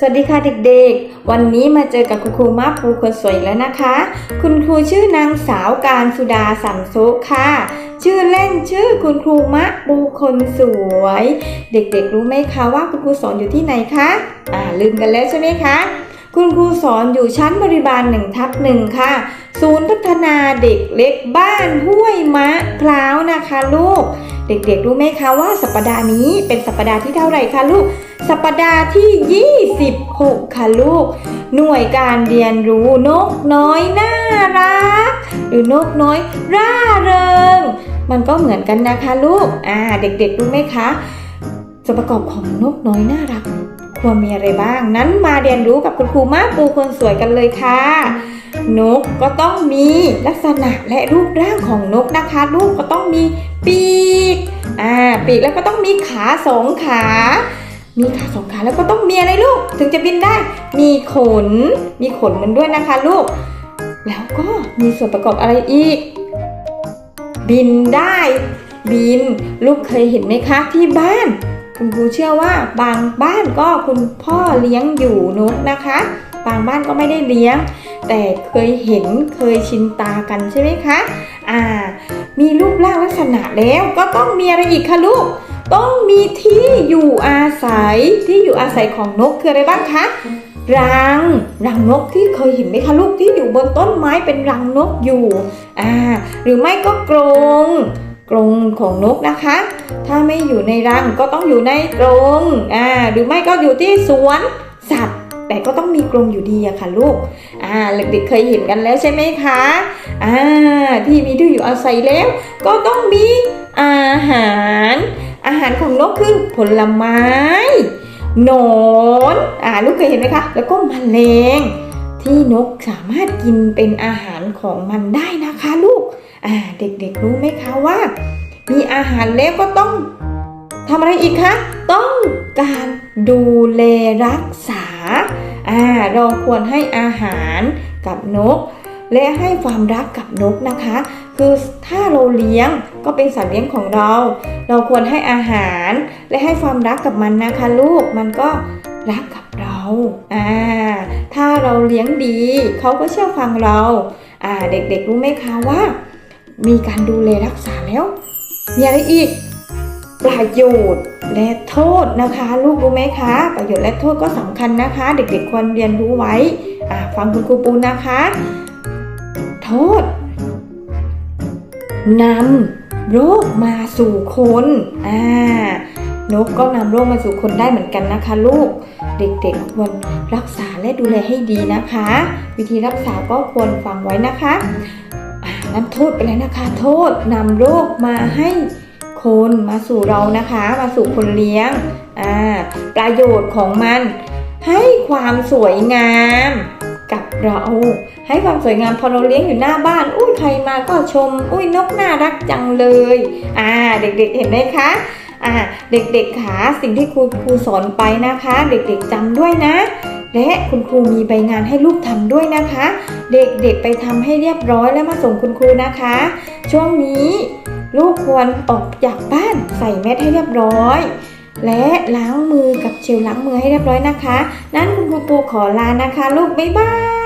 สวัสดีค่ะเด็กๆ วันนี้มาเจอกับคุณครูมาปูคนสวยแล้วนะคะ คุณครูชื่อนางสาวการสุดาสัมสุขค่ะ ชื่อเล่นชื่อคุณครูมะปูคนสวย เด็กๆรู้ไหมคะว่าคุณครูสอนอยู่ที่ไหนคะ อ่าลืมกันแล้วใช่ไหมคะ คุณครูสอนอยู่ชั้นบริบาลหนึ่งทับหนึ่งค่ะ ศูนย์พัฒนาเด็กเล็กบ้านห้วยมะพร้าวนะคะลูก เด็กๆ รู้ไหมคะว่าสัปดาห์นี้เป็นสัปดาห์ที่เท่าไหร่คะลูก สัปดาห์ที่ 26 ค่ะลูก หน่วยการเรียนรู้นกน้อยน่ารัก หรือนกน้อยร่าเริง มันก็เหมือนกันนะคะลูก อ่า เด็กๆ รู้ไหมคะส่วนประกอบของนกน้อยน่ารักควรมีอะไรบ้าง นั้นมาเรียนรู้กับคุณครูมาปูคนสวยกันเลยค่ะ นกก็ต้องมีลักษณะและรูปร่างของนกนะคะลูกก็ต้องมีปีกอ่าปีกแล้วก็ต้องมีขาสองขา มีขาสองขาแล้วก็ต้องมีอะไรลูก ถึงจะบินได้ มีขน มีขนมันด้วยนะคะลูก แล้วก็มีส่วนประกอบอะไรอีก บินได้ บิน ลูกเคยเห็นไหมคะที่บ้าน คุณครูเชื่อว่าบางบ้านก็คุณพ่อเลี้ยงอยู่นกนะคะ บางบ้านก็ไม่ได้เลี้ยง แต่เคยเห็นเคยชินตากันใช่ไหมคะ อ่า มีรูปร่างลักษณะแล้วก็ต้องมีอะไรอีกคะลูก ต้องมีที่อยู่อาศัยที่อยู่อาศัยของนกคืออะไรบ้างคะรังรังนกที่เคยเห็นไหมคะลูกที่อยู่บนต้นไม้เป็นรังนกอยู่อ่าหรือไม่ก็กรงกรงของนกนะคะ ถ้าไม่อยู่ในรังก็ต้องอยู่ในกรงอ่าหรือไม่ก็อยู่ที่สวนสัตว์ แต่ก็ต้องมีกรงอยู่ดีอะค่ะลูก อ่าเด็กๆเคยเห็นกันแล้วใช่ไหมคะ อ่า ที่มีที่อยู่อาศัยแล้ว ก็ต้องมีอาหาร อาหารของนกคือผลไม้หนอนอ่าลูกเคยเห็นไหมคะ แล้วก็แมลงที่นกสามารถกินเป็นอาหารของมันได้นะคะลูก อ่า เด็กๆรู้ไหมคะว่า มีอาหารแล้วก็ต้องทำอะไรอีกคะ ต้องการดูแลรักษา อ่าเราควรให้อาหารกับนก และให้ความรักกับนกนะคะ คือถ้าเราเลี้ยงก็เป็นสัตว์เลี้ยงของเรา เราควรให้อาหารและให้ความรักกับมันนะคะ ลูกมันก็รักกับเราอ่าถ้าเราเลี้ยงดีเขาก็เชื่อฟังเราอ่าเด็กๆรู้ไหมคะว่า มีการดูแลรักษาแล้วมีอะไรอีกประโยชน์ และโทษนะคะ ลูกรู้ไหมคะ ประโยชน์และโทษก็สำคัญนะคะ เด็กๆควรเรียนรู้ไว้ฟังคุณครูปูนะคะ โทษนำโรคมาสู่คนอ่านกก็นำโรคมาสู่คนได้เหมือนกันนะคะ ลูก เด็กๆควรรักษาและดูแลให้ดีนะคะ วิธีรักษาก็ควรฟังไว้นะคะนั้นโทษไปแล้วนะคะ โทษนำโรคมาให้ คนมาสู่เรานะคะ มาสู่คนเลี้ยงอ่าประโยชน์ของมัน ให้ความสวยงามกับเรา ให้ความสวยงามพอเราเลี้ยงอยู่หน้าบ้าน อุ้ยใครมาก็ชม อุ้ยนกน่ารักจังเลยอ่าเด็กๆเห็นไหมคะอ่าเด็กๆขาสิ่งที่ครูครูสอนไปนะคะ เด็กๆจำด้วยนะ และคุณครูมีใบงานให้ลูกทำด้วยนะคะ เด็กๆไปทำให้เรียบร้อยแล้วมาส่งคุณครูนะคะ ช่วงนี้ ลูกควรออกจากบ้านใส่แมสให้เรียบร้อย และล้างมือกับเจลล้างมือให้เรียบร้อยนะคะ นั้นคุณครูปูขอลานะคะ ลูกบ๊ายบาย